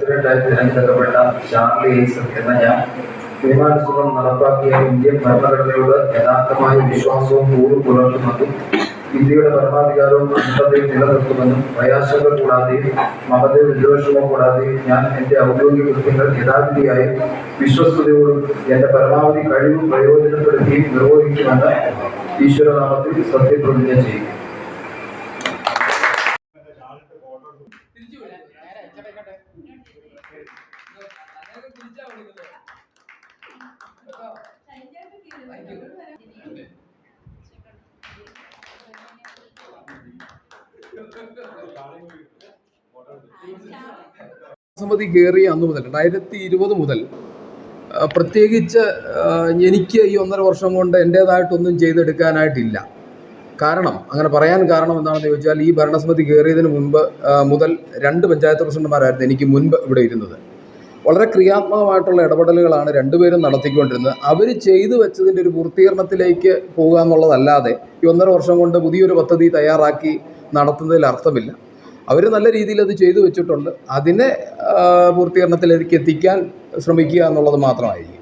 തിരഞ്ഞെടുക്കപ്പെട്ട ഷാർലി ഈസൺ എന്ന ഞാൻ നിയമാനുസൃതം നടപ്പാക്കിയ ഇന്ത്യൻ ഭരണഘടനയോട് യഥാർത്ഥമായ വിശ്വാസവും കൂറും പുലർത്തുമെന്നും ഇന്ത്യയുടെ പരമാധികാരവും അന്ധതയും നിലനിർത്തുമെന്നും പ്രയാസങ്ങൾ കൂടാതെയും മതത്തെ വിദ്വേഷമോ കൂടാതെയും ഞാൻ എന്റെ ഔദ്യോഗിക കൃത്യങ്ങൾ യഥാവിധിയായും വിശ്വസ്തയോടും എന്റെ പരമാവധി കഴിവും പ്രയോജനപ്പെടുത്തിയും നിർവഹിക്കുമെന്ന് ഈശ്വരനാമത്തിൽ സത്യപ്രതിജ്ഞ ചെയ്യും തിരിച്ചു വിളിക്കും. നേരെ സമിതി കയറിയ അന്ന് മുതൽ രണ്ടായിരത്തി ഇരുപത് മുതൽ പ്രത്യേകിച്ച് എനിക്ക് ഈ ഒന്നര വർഷം കൊണ്ട് എന്റേതായിട്ടൊന്നും ചെയ്തെടുക്കാനായിട്ടില്ല. കാരണം അങ്ങനെ പറയാൻ കാരണം എന്താണെന്ന് ചോദിച്ചാൽ ഈ ഭരണസമിതി കയറിയതിന് മുൻപ് മുതൽ രണ്ട് പഞ്ചായത്ത് പ്രസിഡന്റുമാരായിരുന്നു എനിക്ക് മുൻപ് ഇവിടെ ഇരുന്നത്. വളരെ ക്രിയാത്മകമായിട്ടുള്ള ഇടപെടലുകളാണ് രണ്ടുപേരും നടത്തിക്കൊണ്ടിരുന്നത്. അവർ ചെയ്തു വെച്ചതിന്റെ ഒരു പൂർത്തീകരണത്തിലേക്ക് പോകുക എന്നുള്ളതല്ലാതെ ഈ ഒന്നര വർഷം കൊണ്ട് പുതിയൊരു പദ്ധതി തയ്യാറാക്കി നടത്തുന്നതിൽ അർത്ഥമില്ല. അവർ നല്ല രീതിയിൽ അത് ചെയ്തു വെച്ചിട്ടുണ്ട്. അതിനെ പൂർത്തീകരണത്തിലേക്ക് എത്തിക്കാൻ ശ്രമിക്കുക എന്നുള്ളത് മാത്രമായിരിക്കും.